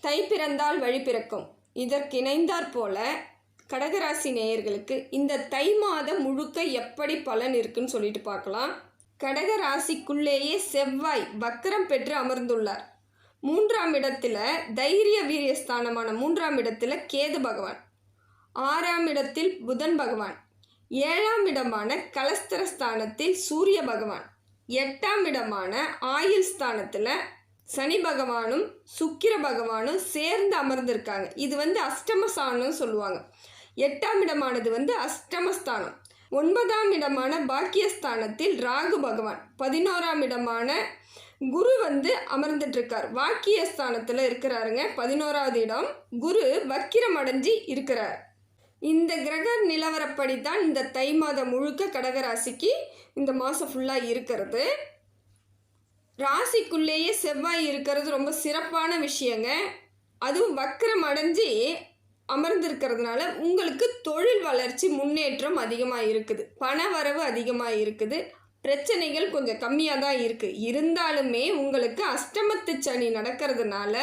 தை பிறந்தால் வழி பிறக்கும். இதற்கிணைந்தாற் போல கடகராசி நேயர்களுக்கு இந்த தை மாதம் முழுக்க எப்படி பலன் இருக்குன்னு சொல்லிட்டு பார்க்கலாம். கடகராசிக்குள்ளேயே செவ்வாய் வக்கரம் பெற்று அமர்ந்துள்ளார். மூன்றாம் இடத்துல தைரிய வீரியஸ்தானமான மூன்றாம் இடத்துல கேது பகவான். ஆறாம் இடத்தில் புதன் பகவான். ஏழாம் இடமான கலஸ்தர ஸ்தானத்தில் சூரிய பகவான். எட்டாம் இடமான ஆயுள் ஸ்தானத்தில் சனி பகவானும் சுக்கிர பகவானும் சேர்ந்து அமர்ந்திருக்காங்க. இது வந்து அஷ்டமஸ்தானம்னு சொல்லுவாங்க. எட்டாம் இடமானது வந்து அஷ்டமஸ்தானம். ஒன்பதாம் இடமான பாக்கியஸ்தானத்தில் ராகு பகவான். பதினோராம் இடமான குரு வந்து அமர்ந்துட்டுருக்கார். வாக்கியஸ்தானத்தில் இருக்கிறாருங்க. பதினோராவது இடம் குரு வக்கிரம் அடைஞ்சி இருக்கிறார். இந்த கிரக நிலவரப்படி தான் இந்த தை மாதம் முழுக்க கடகராசிக்கு இந்த மாதம் ஃபுல்லாக இருக்கிறது. ராசிக்குள்ளேயே செவ்வாய் இருக்கிறது ரொம்ப சிறப்பான விஷயங்க. அதுவும் வக்கரம் அடைஞ்சு அமர்ந்திருக்கிறதுனால உங்களுக்கு தொழில் வளர்ச்சி முன்னேற்றம் அதிகமாக இருக்குது. பண வரவு அதிகமாக இருக்குது. பிரச்சனைகள் கொஞ்சம் கம்மியாக தான் இருக்குது இருந்தாலுமே உங்களுக்கு அஷ்டமத்து சனி நடக்கிறதுனால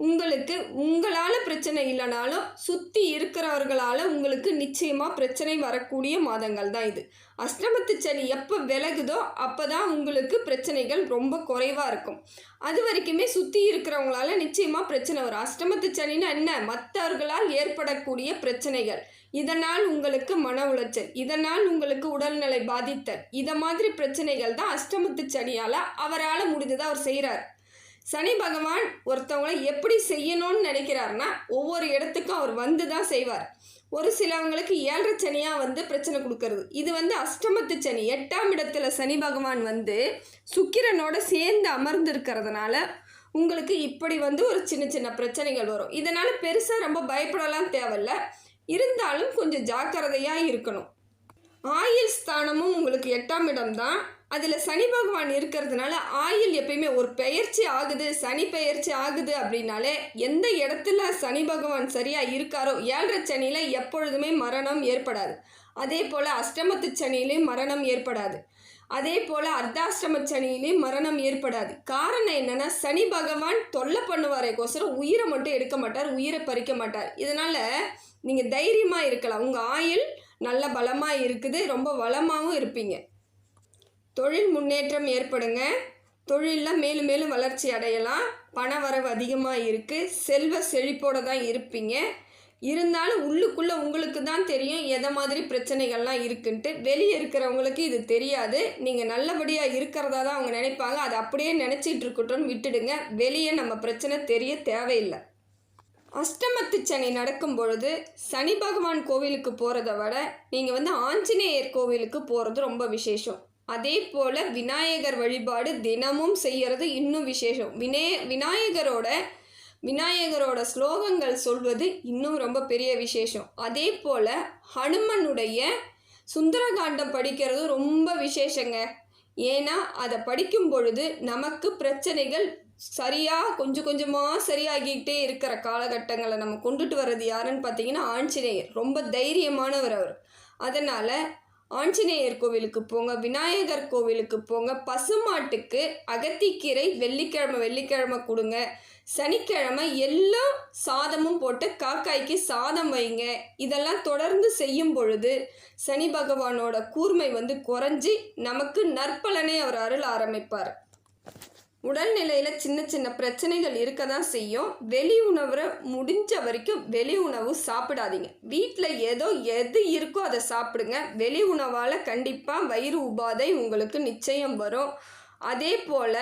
உங்களுக்கு உங்களால் பிரச்சனை இல்லைனாலும் சுற்றி இருக்கிறவர்களால் உங்களுக்கு நிச்சயமாக பிரச்சனை வரக்கூடிய மாதங்கள் தான் இது. அஷ்டமத்து சனி எப்போ விலகுதோ அப்போ தான் உங்களுக்கு பிரச்சனைகள் ரொம்ப குறைவாக இருக்கும். அது வரைக்குமே சுற்றி இருக்கிறவங்களால நிச்சயமாக பிரச்சனை வரும். அஷ்டமத்து சனின்னா என்ன? மற்றவர்களால் ஏற்படக்கூடிய பிரச்சனைகள். இதனால் உங்களுக்கு மன உளைச்சல் இதனால் உங்களுக்கு உடல்நிலை பாதித்தல் இதை மாதிரி பிரச்சனைகள் தான் அஷ்டமத்து சனியால் அவரால் முடிஞ்சதை அவர் செய்கிறார் சனி பகவான் ஒருத்தவங்களை எப்படி செய்யணும்னு நினைக்கிறாருன்னா ஒவ்வொரு இடத்துக்கும் அவர் வந்து தான் செய்வார். ஒரு சிலவங்களுக்கு ஏழரை சனியாக வந்து பிரச்சனை கொடுக்கறது. இது வந்து அஷ்டமத்து சனி. எட்டாம் இடத்துல சனி பகவான் வந்து சுக்கிரனோட சேர்ந்து அமர்ந்து இருக்கிறதுனால உங்களுக்கு இப்படி வந்து ஒரு சின்ன சின்ன பிரச்சனைகள் வரும். இதனால் பெருசாக ரொம்ப பயப்படலாம் தேவையில்ல. இருந்தாலும் கொஞ்சம் ஜாக்கிரதையாக இருக்கணும். ஆயுள் ஸ்தானமும் உங்களுக்கு எட்டாம் இடம் தான் அதில் சனி பகவான் இருக்கிறதுனால ஆயுள் எப்பயுமே ஒரு பெயர்ச்சி ஆகுது சனி பெயர்ச்சி ஆகுது அப்படின்னாலே எந்த இடத்துல சனி பகவான் சரியாக இருக்காரோ ஏழரை சனியில் எப்பொழுதுமே மரணம் ஏற்படாது. அதே போல் அஷ்டமத்து சனியிலையும் மரணம் ஏற்படாது. அதே போல் அர்த்தாஷ்டம சனியிலையும் மரணம் ஏற்படாது. காரணம் என்னென்னா சனி பகவான் தொல்லை பண்ணுவாரேக்கோசரம் உயிரை மட்டும் எடுக்க மாட்டார் உயிரை பறிக்க மாட்டார். இதனால் நீங்கள் தைரியமாக இருக்கலாம். உங்கள் ஆயுள் நல்ல பலமாக இருக்குது ரொம்ப வளமாகவும் இருப்பீங்க. தொழில் முன்னேற்றம் ஏற்படுங்க. தொழிலில் மேலும் மேலும் வளர்ச்சி அடையலாம். பண வரவு அதிகமாக இருக்குது செல்வ செழிப்போடு தான் இருப்பீங்க. இருந்தாலும் உள்ளுக்குள்ளே உங்களுக்கு தான் தெரியும் எதை மாதிரி பிரச்சனைகள்லாம் இருக்குன்ட்டு. வெளியே இருக்கிறவங்களுக்கு இது தெரியாது. நீங்கள் நல்லபடியாக இருக்கிறதா தான் அவங்க நினைப்பாங்க. அது அப்படியே நினச்சிட்டு இருக்கட்டும்னு விட்டுடுங்க. வெளியே நம்ம பிரச்சனை தெரிய தேவையில்லை. அஷ்டமத்து சனி நடக்கும் பொழுது சனி பகவான் கோவிலுக்கு போகிறத விட நீங்கள் வந்து ஆஞ்சநேயர் கோவிலுக்கு போகிறது ரொம்ப விசேஷம். அதே போல் விநாயகர் வழிபாடு தினமும் செய்கிறது இன்னும் விசேஷம். வினே விநாயகரோட விநாயகரோட ஸ்லோகங்கள் சொல்வது இன்னும் ரொம்ப பெரிய விசேஷம். அதே போல் ஹனுமனுடைய சுந்தரகாண்டம் படிக்கிறது ரொம்ப விசேஷங்க. ஏன்னா அதை படிக்கும் பொழுது நமக்கு பிரச்சனைகள் சரியாக கொஞ்சம் கொஞ்சமாக சரியாகிக்கிட்டே இருக்கிற காலகட்டங்களை நம்ம கொண்டுட்டு வர்றது யாருன்னு பார்த்தீங்கன்னா ஆஞ்சநேயர். ரொம்ப தைரியமானவர் அவர். அதனால் ஆஞ்சநேயர் கோவிலுக்கு போங்க விநாயகர் கோவிலுக்கு போங்க பசுமாட்டுக்கு அகத்திக்கீரை வெள்ளிக்கிழமை வெள்ளிக்கிழமை கொடுங்க சனிக்கிழமை எல்லா சாதமும் போட்டு காக்காய்க்கு சாதம் வைங்க. இதெல்லாம் தொடர்ந்து செய்யும் பொழுது சனி பகவானோட கூர்மை வந்து குறைஞ்சி நமக்கு நற்பலனை அவர் அருள் ஆரம்பிப்பார். உடல்நிலையில் சின்ன சின்ன பிரச்சனைகள் இருக்க தான் செய்யும். வெளி உணவை முடிஞ்ச வரைக்கும் வெளி உணவு சாப்பிடாதீங்க. வீட்டில் ஏதோ எது இருக்கோ அதை சாப்பிடுங்க. வெளி உணவால் கண்டிப்பாக வயிறு உபாதை உங்களுக்கு நிச்சயம் வரும். அதே போல்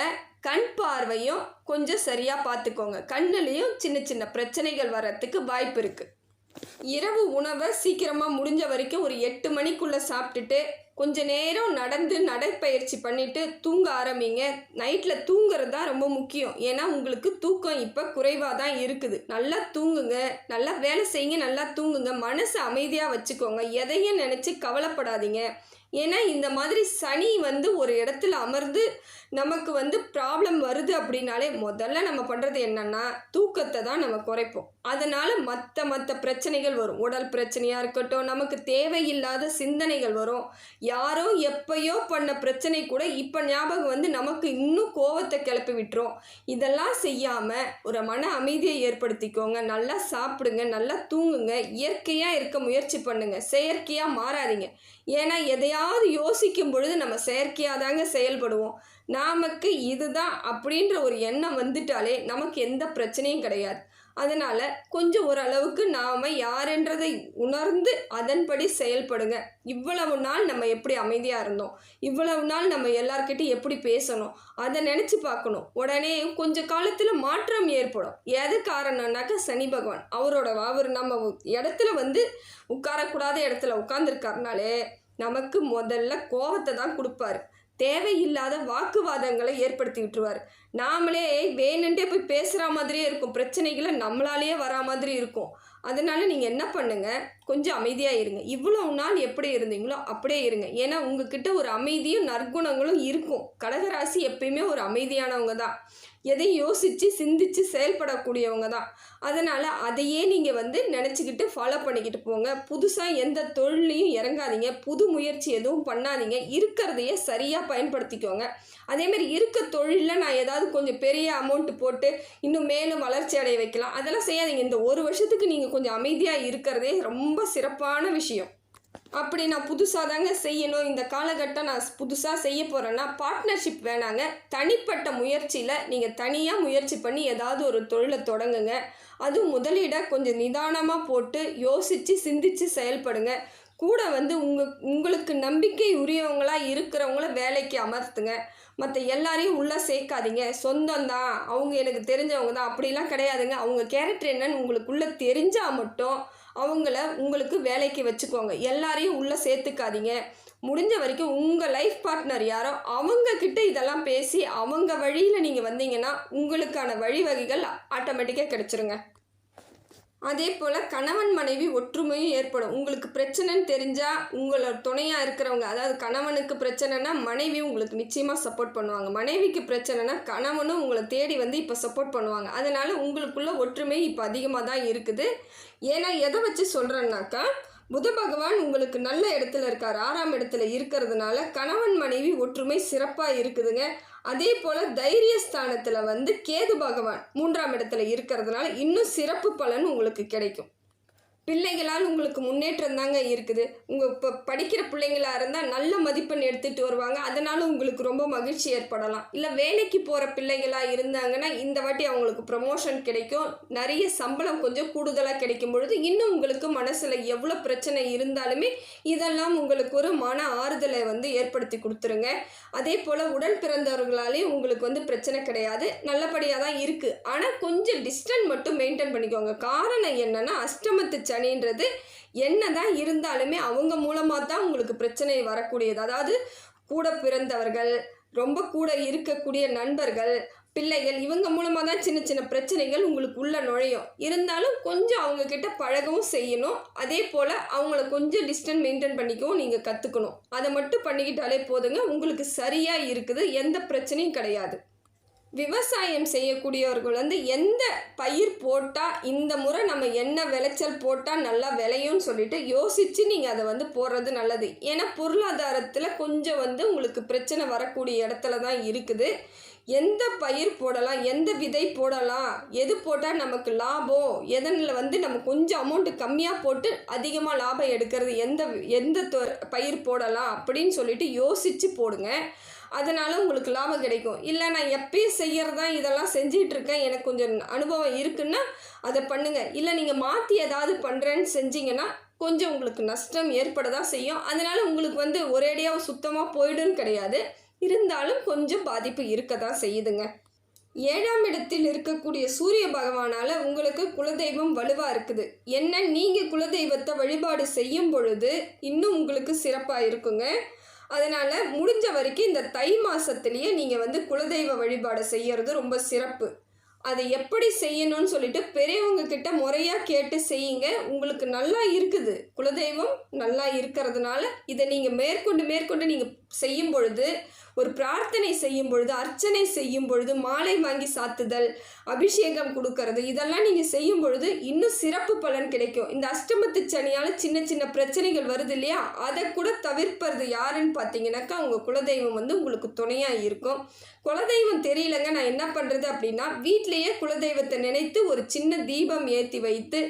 கண் பார்வையும் கொஞ்சம் சரியாக பார்த்துக்கோங்க. கண்ணுலேயும் சின்ன சின்ன பிரச்சனைகள் வர்றதுக்கு வாய்ப்பு இருக்குது இரவு உணவை சீக்கிரமாக முடிஞ்ச வரைக்கும் ஒரு எட்டு மணிக்குள்ளே சாப்பிட்டுட்டு கொஞ்ச நேரம் நடந்து நடைப்பயிற்சி பண்ணிவிட்டு தூங்க ஆரம்பிங்க. நைட்டில் தூங்குறது தான் ரொம்ப முக்கியம். ஏன்னா உங்களுக்கு தூக்கம் இப்போ குறைவாக தான் இருக்குது. நல்லா தூங்குங்க. நல்லா வேலை செய்யுங்க. நல்லா தூங்குங்க. மனசை அமைதியாக வச்சுக்கோங்க. எதையும் நினச்சி கவலைப்படாதீங்க. ஏன்னா இந்த மாதிரி சனி வந்து ஒரு இடத்துல அமர்ந்து நமக்கு வந்து ப்ராப்ளம் வருது அப்படின்னாலே முதல்ல நம்ம பண்ணுறது என்னன்னா தூக்கத்தை தான் நம்ம குறைப்போம். அதனால் மற்ற மற்ற பிரச்சனைகள் வரும். உடல் பிரச்சனையாக இருக்கட்டும் நமக்கு தேவையில்லாத சிந்தனைகள் வரும். யாரோ எப்பயோ பண்ண பிரச்சனை கூட இப்போ ஞாபகம் வந்து நமக்கு இன்னும் கோவத்தை கிளப்பி விட்டுரும். இதெல்லாம் செய்யாமல் ஒரு மன அமைதியை ஏற்படுத்திக்கோங்க. நல்லா சாப்பிடுங்க நல்லா தூங்குங்க. இயற்கையாக இருக்க முயற்சி பண்ணுங்க. செயற்கையாக மாறாதீங்க. ஏன்னா எதையாவது யோசிக்கும் பொழுது நம்ம செயற்கையாக தாங்க செயல்படுவோம். நமக்கு இதுதான் அப்படின்ற ஒரு எண்ணம் வந்துட்டாலே நமக்கு எந்த பிரச்சனையும் கிடையாது. அதனால் கொஞ்சம் ஓரளவுக்கு நாம் யாருன்றதை உணர்ந்து அதன்படி செயல்படுங்க. இவ்வளவு நாள் நம்ம எப்படி அமைதியாக இருந்தோம்? இவ்வளவு நாள் நம்ம எல்லார்கிட்டையும் எப்படி பேசணும்? அதை நினச்சி பார்க்கணும். உடனே கொஞ்சம் காலத்தில் மாற்றம் ஏற்படும். எது காரணம்னாக்கா சனி பகவான் அவரோட அவர் நம்ம இடத்துல வந்து உட்காரக்கூடாத இடத்துல உட்காந்துருக்காருனாலே நமக்கு முதல்ல கோபத்தை தான் கொடுப்பாரு. தேவையில்லாத வாக்குவாதங்களை ஏற்படுத்தி விட்டுருவார் நாமளே வேணுன்ட்டே போய் பேசுகிற மாதிரியே இருக்கும். பிரச்சனைகளை நம்மளாலேயே வரா மாதிரி இருக்கும். அதனால் நீங்கள் என்ன பண்ணுங்க? கொஞ்சம் அமைதியாக இருங்க. இவ்வளோ நாள் எப்படி இருந்தீங்களோ அப்படியே இருங்க. ஏன்னா உங்ககிட்ட ஒரு அமைதியும் நற்குணங்களும் இருக்கும். கடகராசி எப்பயுமே ஒரு அமைதியானவங்க தான். எதையும் யோசித்து சிந்தித்து செயல்படக்கூடியவங்க தான். அதனால் அதையே நீங்கள் வந்து நினச்சிக்கிட்டு ஃபாலோ பண்ணிக்கிட்டு போங்க. புதுசாக எந்த தொழிலையும் இறங்காதீங்க. புது முயற்சி எதுவும் பண்ணாதீங்க. இருக்கிறதையே சரியாக பயன்படுத்திக்கோங்க. அதேமாதிரி இருக்க தொழிலில் நான் ஏதாவது கொஞ்சம் பெரிய அமௌண்ட் போட்டு இன்னும் மேலும் வளர்ச்சி அடைய வைக்கலாம். அதெல்லாம் செய்யாதீங்க. இந்த ஒரு வருஷத்துக்கு நீங்கள் கொஞ்சம் அமைதியாக இருக்கிறதே ரொம்ப சிறப்பான விஷயம். அப்படி நான் புதுசாக தாங்க செய்யணும். இந்த காலகட்டம் நான் புதுசாக செய்ய போகிறேன்னா பார்ட்னர்ஷிப் வேணாங்க. தனிப்பட்ட முயற்சியில் நீங்கள் தனியாக முயற்சி பண்ணி ஏதாவது ஒரு தொழிலை தொடங்குங்க. அதுவும் முதலீடை கொஞ்சம் நிதானமாக போட்டு யோசித்து சிந்தித்து செயல்படுங்க. கூட வந்து உங்கள் உங்களுக்கு நம்பிக்கை உரியவங்களாக இருக்கிறவங்கள வேலைக்கு அமர்த்துங்க. மற்ற எல்லாரையும் உள்ளே சேர்க்காதீங்க. சொந்தம்தான் அவங்க எனக்கு தெரிஞ்சவங்க தான். அப்படிலாம் கிடையாதுங்க. அவங்க கேரக்டர் என்னன்னு உங்களுக்குள்ளே தெரிஞ்சால் மட்டும் அவங்கள உங்களுக்கு வேலைக்கு வச்சுக்கோங்க. எல்லாரையும் உள்ளே சேர்த்துக்காதீங்க. முடிஞ்ச வரைக்கும் உங்கள் லைஃப் பார்ட்னர் யாரோ அவங்கக்கிட்ட இதெல்லாம் பேசி அவங்க வழியில் நீங்கள் வந்தீங்கன்னா உங்களுக்கான வழிவகைகள் ஆட்டோமேட்டிக்காக கிடச்சிருங்க. அதே போல் கணவன் மனைவி ஒற்றுமையும் ஏற்படும். உங்களுக்கு பிரச்சனைன்னு தெரிஞ்சால் உங்களோட துணையாக இருக்கிறவங்க அதாவது கணவனுக்கு பிரச்சனைனா மனைவி உங்களுக்கு நிச்சயமாக சப்போர்ட் பண்ணுவாங்க. மனைவிக்கு பிரச்சனைனா கணவனும் உங்களை தேடி வந்து இப்போ சப்போர்ட் பண்ணுவாங்க. அதனால் உங்களுக்குள்ள ஒற்றுமை இப்போ அதிகமாக தான் இருக்குது. ஏன்னா எதை வச்சு சொல்கிறேன்னாக்கா புத பகவான் உங்களுக்கு நல்ல இடத்துல இருக்கார். ஆறாம் இடத்துல இருக்கிறதுனால கணவன் மனைவி ஒற்றுமை சிறப்பாக இருக்குதுங்க. அதே போல் தைரியஸ்தானத்தில் வந்து கேது பகவான் மூன்றாம் இடத்துல இருக்கிறதுனால இன்னும் சிறப்பு பலன் உங்களுக்கு கிடைக்கும். பிள்ளைகளால் உங்களுக்கு முன்னேற்றம் தாங்க இருக்குது. உங்கள் இப்போ படிக்கிற பிள்ளைங்களாக இருந்தால் நல்ல மதிப்பெண் எடுத்துகிட்டு வருவாங்க. அதனால் உங்களுக்கு ரொம்ப மகிழ்ச்சி ஏற்படலாம். இல்லை வேலைக்கு போகிற பிள்ளைகளாக இருந்தாங்கன்னா இந்த வாட்டி அவங்களுக்கு ப்ரமோஷன் கிடைக்கும். நிறைய சம்பளம் கொஞ்சம் கூடுதலாக கிடைக்கும் பொழுது இன்னும் உங்களுக்கு மனசில் எவ்வளோ பிரச்சனை இருந்தாலுமே இதெல்லாம் உங்களுக்கு ஒரு மன ஆறுதலை வந்து ஏற்படுத்தி கொடுத்துருங்க. அதே போல் உடன் பிறந்தவர்களாலேயும் உங்களுக்கு வந்து பிரச்சனை கிடையாது. நல்லபடியாக தான் இருக்குது ஆனால் கொஞ்சம் டிஸ்டன்ஸ் மட்டும் மெயின்டைன் பண்ணிக்கோங்க. காரணம் என்னென்னா அஷ்டமத்து சனின்றது என்ன தான் இருந்தாலுமே அவங்க மூலமாக தான் உங்களுக்கு பிரச்சனை வரக்கூடியது. அதாவது கூட பிறந்தவர்கள் ரொம்ப கூட இருக்கக்கூடிய நண்பர்கள் பிள்ளைகள் இவங்க மூலமாக தான் சின்ன சின்ன பிரச்சனைகள் உங்களுக்கு உள்ள நுழையும். இருந்தாலும் கொஞ்சம் அவங்க கிட்ட பழகவும் செய்யணும். அதே போல் அவங்கள கொஞ்சம் டிஸ்டன்ஸ் மெயின்டைன் பண்ணிக்கவும் நீங்கள் கற்றுக்கணும் அதை மட்டும் பண்ணிக்கிட்டாலே போதுங்க. உங்களுக்கு சரியாக இருக்குது. எந்த பிரச்சனையும் கிடையாது. விவசாயம் செய்யக்கூடியவர்கள் வந்து எந்த பயிர் போட்டால் இந்த முறை நம்ம என்ன விளைச்சல் போட்டால் நல்லா விளையும்னு சொல்லிட்டு யோசித்து நீங்கள் அதை வந்து போடுறது நல்லது. ஏன்னா பொருளாதாரத்தில் கொஞ்சம் வந்து உங்களுக்கு பிரச்சனை வரக்கூடிய இடத்துல தான் இருக்குது. எந்த பயிர் போடலாம் எந்த விதை போடலாம் எது போட்டால் நமக்கு லாபம் எதனில் வந்து நம்ம கொஞ்சம் அமௌண்ட்டு கம்மியாக போட்டு அதிகமாக லாபம் எடுக்கிறது எந்த எந்த பயிர் போடலாம் அப்படின்னு சொல்லிட்டு யோசித்து போடுங்க. அதனால் உங்களுக்கு லாபம் கிடைக்கும். இல்லை நான் எப்பயும் செய்கிறது தான் இதெல்லாம் செஞ்சிகிட்ருக்கேன் எனக்கு கொஞ்சம் அனுபவம் இருக்குன்னா அதை பண்ணுங்கள் இல்லை நீங்கள் மாற்றி ஏதாவது பண்ணுறேன்னு செஞ்சீங்கன்னா கொஞ்சம் உங்களுக்கு நஷ்டம் ஏற்பட தான் செய்யும். அதனால் உங்களுக்கு வந்து ஒரேடியாக சுத்தமாக போயிடுன்னு கிடையாது. இருந்தாலும் கொஞ்சம் பாதிப்பு இருக்க தான் செய்யுதுங்க. ஏழாம் இடத்தில் இருக்கக்கூடிய சூரிய பகவானால் உங்களுக்கு குலதெய்வம் வலுவாக இருக்குது. என்ன நீங்கள் குலதெய்வத்தை வழிபாடு செய்யும் பொழுது இன்னும் உங்களுக்கு சிறப்பாக இருக்குங்க. அதனால் முடிஞ்ச வரைக்கும் இந்த தை மாதத்துலேயே நீங்கள் வந்து குலதெய்வ வழிபாடு செய்கிறது ரொம்ப சிறப்பு. அதை எப்படி செய்யணும்னு சொல்லிட்டு பெரியவங்க கிட்ட முறையாக கேட்டு செய்யுங்க. உங்களுக்கு நல்லா இருக்குது. குலதெய்வம் நல்லா இருக்கிறதுனால இதை நீங்கள் மேற்கொண்டு மேற்கொண்டு நீங்கள் செய்யும் பொழுது ஒரு பிரார்த்தனை செய்யும் பொழுது அர்ச்சனை செய்யும் பொழுது மாலை வாங்கி சாத்துதல் அபிஷேகம் கொடுக்கறது இதெல்லாம் நீங்கள் செய்யும் பொழுது இன்னும் சிறப்பு பலன் கிடைக்கும். இந்த அஷ்டமத்து சனியால் சின்ன சின்ன பிரச்சனைகள் வருது இல்லையா? அதை கூட தவிர்ப்பது யாருன்னு பார்த்தீங்கன்னாக்கா உங்கள் குலதெய்வம் வந்து உங்களுக்கு துணையாக இருக்கும். குலதெய்வம் தெரியலங்க நான் என்ன பண்ணுறது அப்படின்னா வீட்டிலேயே குலதெய்வத்தை நினைத்து ஒரு சின்ன தீபம் ஏற்றி வைத்து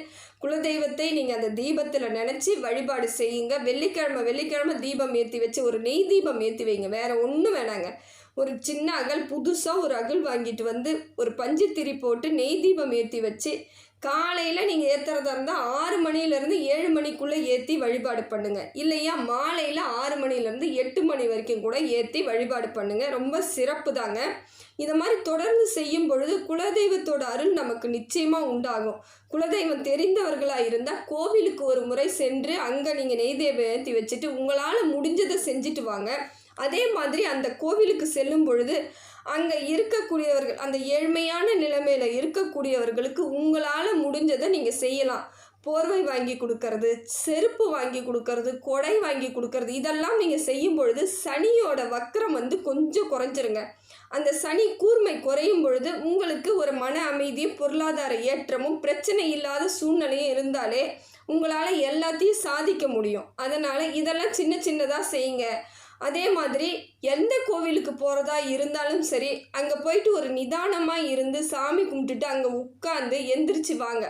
குலதெய்வத்தை நீங்கள் அந்த தீபத்தில் நினச்சி வழிபாடு செய்யுங்க. வெள்ளிக்கிழமை வெள்ளிக்கிழமை தீபம் ஏற்றி வச்சு ஒரு நெய் தீபம் ஏற்றி வைங்க. வேறு ஒன்றும் வேணாங்க. ஒரு சின்ன அகல் புதுசாக ஒரு அகல் வாங்கிட்டு வந்து ஒரு பஞ்சு திரி போட்டு நெய் தீபம் ஏற்றி வச்சு காலையில் நீங்கள் ஏற்றுறதா இருந்தால் ஆறு மணிலேருந்து ஏழு மணிக்குள்ளே ஏற்றி வழிபாடு பண்ணுங்கள் இல்லையா மாலையில் ஆறு மணிலேருந்து எட்டு மணி வரைக்கும் கூட ஏற்றி வழிபாடு பண்ணுங்கள் ரொம்ப சிறப்பு தாங்க. இதை மாதிரி தொடர்ந்து செய்யும் பொழுது குலதெய்வத்தோட அருள் நமக்கு நிச்சயமாக உண்டாகும். குலதெய்வம் தெரிந்தவர்களாக இருந்தால் கோவிலுக்கு ஒரு முறை சென்று அங்கே நீங்கள் நெய்தேவம் ஏற்றி வச்சுட்டு உங்களால் முடிஞ்சதை செஞ்சுட்டு வாங்க. அதே மாதிரி அந்த கோவிலுக்கு செல்லும் பொழுது அங்கே இருக்கக்கூடியவர்கள் அந்த ஏழ்மையான நிலைமையில் இருக்கக்கூடியவர்களுக்கு உங்களால் முடிஞ்சதை நீங்கள் செய்யலாம். போர்வை வாங்கி கொடுக்கறது செருப்பு வாங்கி கொடுக்கறது கொடை வாங்கி கொடுக்கறது இதெல்லாம் நீங்கள் செய்யும் பொழுது சனியோட வக்கரம் வந்து கொஞ்சம் குறைஞ்சிருங்க. அந்த சனி கூர்மை குறையும் பொழுது உங்களுக்கு ஒரு மன அமைதியும் பொருளாதார ஏற்றமும் பிரச்சனை இல்லாத சூழ்நிலையும் இருந்தாலே உங்களால் எல்லாத்தையும் சாதிக்க முடியும். அதனால் இதெல்லாம் சின்ன சின்னதாக செய்யுங்க. அதே மாதிரி எந்த கோவிலுக்கு போகிறதா இருந்தாலும் சரி அங்கே போயிட்டு ஒரு நிதானமாக இருந்து சாமி கும்பிட்டுட்டு அங்கே உட்காந்து எந்திரிச்சு வாங்க.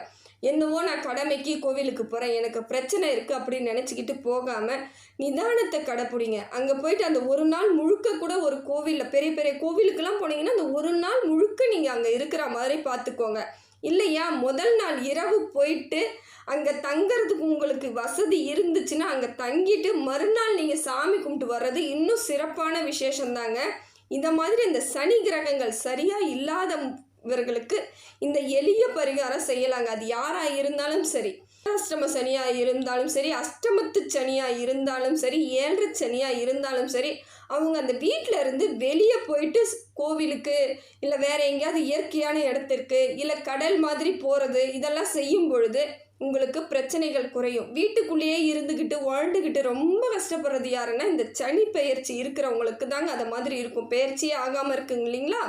என்னவோ நான் கடமைக்கு கோவிலுக்கு போகிறேன் எனக்கு பிரச்சனை இருக்குது அப்படின்னு நினச்சிக்கிட்டு போகாமல் நிதானத்தை கடைப்பிடிங்க. அங்கே போயிட்டு அந்த ஒரு நாள் முழுக்க கூட ஒரு கோவிலில் பெரிய பெரிய கோவிலுக்கெல்லாம் போனீங்கன்னா அந்த ஒரு நாள் முழுக்க நீங்கள் அங்கே இருக்கிற மாதிரி பார்த்துக்கோங்க. இல்லையா? முதல் நாள் இரவு போயிட்டு அங்கே தங்கிறதுக்கு உங்களுக்கு வசதி இருந்துச்சுன்னா அங்கே தங்கிட்டு மறுநாள் நீங்கள் சாமி கும்பிட்டு வர்றது இன்னும் சிறப்பான விசேஷந்தாங்க. இந்த மாதிரி இந்த சனி கிரகங்கள் சரியாக இல்லாதவர்களுக்கு இந்த எளிய பரிகாரம் செய்யலாங்க. அது யாராக இருந்தாலும் சரி. அஷ்டம சனியாக இருந்தாலும் சரி அஷ்டமத்து சனியாக இருந்தாலும் சரி ஏழரை சனியாக இருந்தாலும் சரி அவங்க அந்த வீட்டில் இருந்து வெளியே போயிட்டு கோவிலுக்கு இல்லை வேற எங்கேயாவது இயற்கையான இடத்திற்கு இல்லை கடல் மாதிரி போகிறது இதெல்லாம் செய்யும் பொழுது உங்களுக்கு பிரச்சனைகள் குறையும். வீட்டுக்குள்ளேயே இருந்துக்கிட்டு வாழ்ந்துக்கிட்டு ரொம்ப கஷ்டப்படுறது யாருன்னா இந்த சனி பெயர்ச்சி இருக்கிறவங்களுக்கு தாங்க அதை மாதிரி இருக்கும். பெயர்ச்சியே ஆகாமல் இருக்குங்க இல்லைங்களா?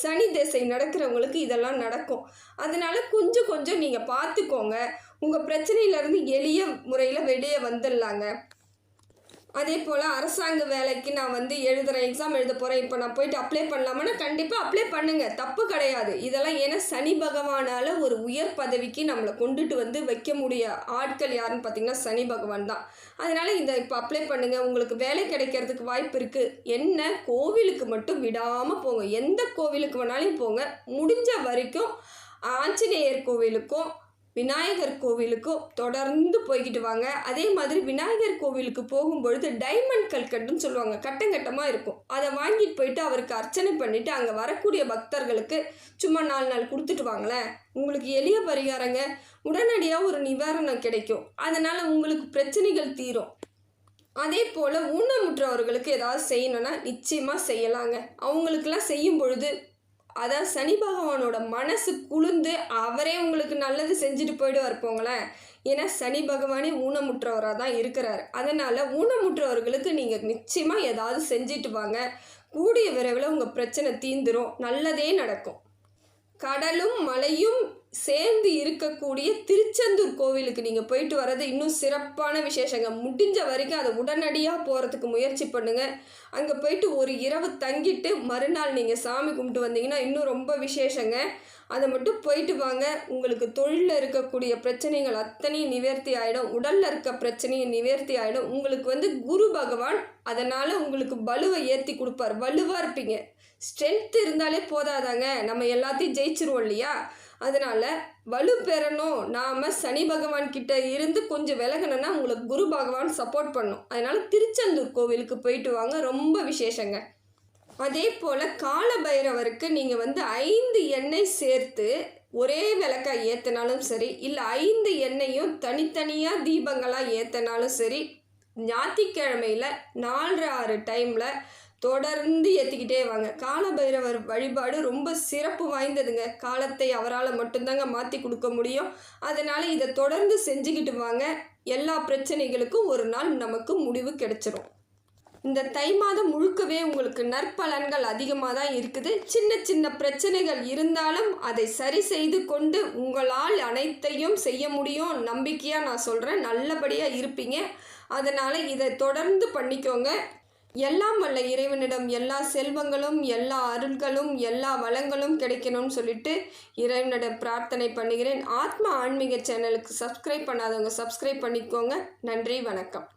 சனி திசை நடக்கிறவங்களுக்கு இதெல்லாம் நடக்கும். அதனால் கொஞ்சம் கொஞ்சம் நீங்கள் பார்த்துக்கோங்க. உங்கள் பிரச்சனையிலேருந்து எளிய முறையில் வெளியே வந்துடலாங்க. அதே போல் அரசாங்க வேலைக்கு நான் வந்து எழுதுகிறேன் எக்ஸாம் எழுத போகிறேன் இப்போ நான் போயிட்டு அப்ளை பண்ணலாமான்னா கண்டிப்பாக அப்ளை பண்ணுங்கள் தப்பு கிடையாது. இதெல்லாம் ஏன்னா சனி பகவானால் ஒரு உயர் பதவிக்கு நம்மளை கொண்டுட்டு வந்து வைக்க முடிய ஆட்கள் யாருன்னு பார்த்தீங்கன்னா சனி பகவான் தான். அதனால் இந்த இப்போ அப்ளை பண்ணுங்கள் உங்களுக்கு வேலை கிடைக்கிறதுக்கு வாய்ப்பு இருக்குது என்ன? கோவிலுக்கு மட்டும் விடாமல் போங்க. எந்த கோவிலுக்கு வேணாலும் போங்க. முடிஞ்ச வரைக்கும் ஆஞ்சநேயர் கோவிலுக்கும் விநாயகர் கோவிலுக்கும் தொடர்ந்து போய்கிட்டு வாங்க. அதே மாதிரி விநாயகர் கோவிலுக்கு போகும்பொழுது டைமண்ட் கல்கட்டுன்னு சொல்லுவாங்க. கட்டங்கட்டமாக இருக்கும். அதை வாங்கிட்டு போயிட்டு அவருக்கு அர்ச்சனை பண்ணிவிட்டு அங்கே வரக்கூடிய பக்தர்களுக்கு சும்மா நாலு நாள் கொடுத்துட்டு வாங்களேன். உங்களுக்கு எளிய பரிகாரங்க. உடனடியாக ஒரு நிவாரணம் கிடைக்கும். அதனால் உங்களுக்கு பிரச்சனைகள் தீரும். அதே போல் ஊனமுற்றவர்களுக்கு ஏதாவது செய்யணும்னா நிச்சயமாக செய்யலாங்க. அவங்களுக்கெல்லாம் செய்யும் பொழுது அதான் சனி பகவானோட மனசு குளிர்ந்து அவரே உங்களுக்கு நல்லது செஞ்சுட்டு போயிடுவார் போங்களேன். ஏன்னா சனி பகவானே ஊனமுற்றவராக தான் இருக்கிறார். அதனால் ஊனமுற்றவர்களுக்கு நீங்கள் நிச்சயமாக ஏதாவது செஞ்சுட்டு வாங்க. கூடிய விரைவில் உங்கள் பிரச்சனை தீந்துரும். நல்லதே நடக்கும். கடலும் மலையும் சேர்ந்து இருக்கக்கூடிய திருச்செந்தூர் கோவிலுக்கு நீங்கள் போயிட்டு வர்றது இன்னும் சிறப்பான விசேஷங்க. முடிஞ்ச வரைக்கும் அதை உடனடியாக போகிறதுக்கு முயற்சி பண்ணுங்கள் அங்கே போயிட்டு ஒரு இரவு தங்கிட்டு மறுநாள் நீங்கள் சாமி கும்பிட்டு வந்தீங்கன்னா இன்னும் ரொம்ப விசேஷங்க. அதை மட்டும் போயிட்டு வாங்க. உங்களுக்கு தொழிலில் இருக்கக்கூடிய பிரச்சனைகள் அத்தனையும் நிவர்த்தி ஆகிடும் உடலில் இருக்க பிரச்சனையும் நிவர்த்தி ஆகிடும் உங்களுக்கு வந்து குரு பகவான் அதனால் உங்களுக்கு வலுவை ஏற்றி கொடுப்பார். வலுவாக இருப்பீங்க. ஸ்ட்ரென்த் இருந்தாலே போதாதாங்க. நம்ம எல்லாத்தையும் ஜெயிச்சிருவோம் இல்லையா? அதனால் வலு பெறணும். நாம் சனி பகவான் கிட்ட இருந்து கொஞ்சம் விலகணும்னா உங்களுக்கு குரு பகவான் சப்போர்ட் பண்ணும். அதனால் திருச்செந்தூர் கோவிலுக்கு போயிட்டு வாங்க. ரொம்ப விசேஷங்க. அதே போல் கால பைரவருக்கு நீங்கள் வந்து ஐந்து எண்ணெய் சேர்த்து ஒரே விளக்காக ஏற்றினாலும் சரி இல்லை ஐந்து எண்ணெயும் தனித்தனியாக தீபங்களாக ஏற்றினாலும் சரி ஞாயிற்றுக்கிழமையில் நாலு ஆறு டைமில் தொடர்ந்து ஏற்றிக்கிட்டே வாங்க. காலபைரவர் வழிபாடு ரொம்ப சிறப்பு வாய்ந்ததுங்க. காலத்தை அவரால் மட்டும்தாங்க மாற்றி கொடுக்க முடியும். அதனால் இதை தொடர்ந்து செஞ்சுக்கிட்டு வாங்க. எல்லா பிரச்சனைகளுக்கும் ஒரு நாள் நமக்கு முடிவு கிடைச்சிரும். இந்த தை மாதம் முழுக்கவே உங்களுக்கு நற்பலன்கள் அதிகமாக தான் இருக்குது. சின்ன சின்ன பிரச்சனைகள் இருந்தாலும் அதை சரி செய்து கொண்டு உங்களால் அனைத்தையும் செய்ய முடியும். நம்பிக்கையாக நான் சொல்கிறேன் நல்லபடியாக இருப்பீங்க. அதனால் இதை தொடர்ந்து பண்ணிக்கோங்க. எல்லாம் வல்ல இறைவனிடம் எல்லா செல்வங்களும் எல்லா அருள்களும் எல்லா வளங்களும் கிடைக்கணும்னு சொல்லிட்டு இறைவனிடம் பிரார்த்தனை பண்ணுகிறேன். ஆத்மா ஆன்மீக சேனலுக்கு சப்ஸ்கிரைப் பண்ணாதவங்க சப்ஸ்கிரைப் பண்ணிக்கோங்க. நன்றி வணக்கம்.